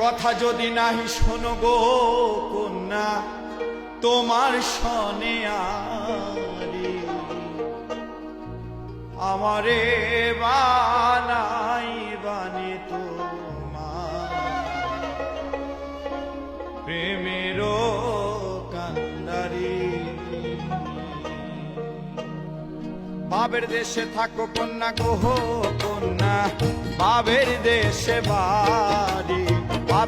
কথা যদি নাহি শোনো গো কন্যা, তোমার সনে আমারে বানাই বানি তোমার। প্রেমেরও কান্দারি বাবের দেশে থাকো কন্যা গোহ কন্যা। বাবের দেশে বাড়ি।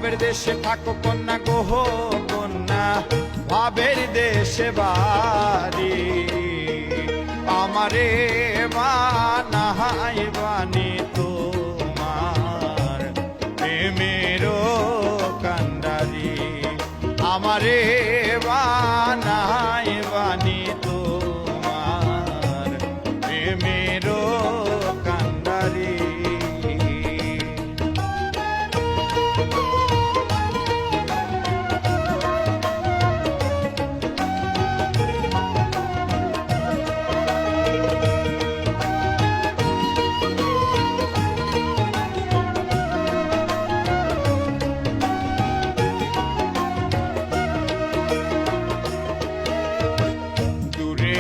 বাবের দেশে থাকো কন্যা গোহ কন্যা বাবের দেশে বাড়ি। আমারে বানাই বানি তোমার প্রেমেরও কান্ডারি। আমারে বানাই বানি তোমার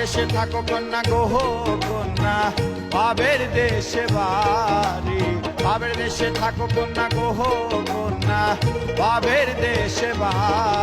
দেশে থাকো কন্যা গোহ কন্যা। বাবের দেশে বাড়ি, বাবের দেশে থাকো কন্যা গোহ কন্যা। বাবের দেশে বাড়ি।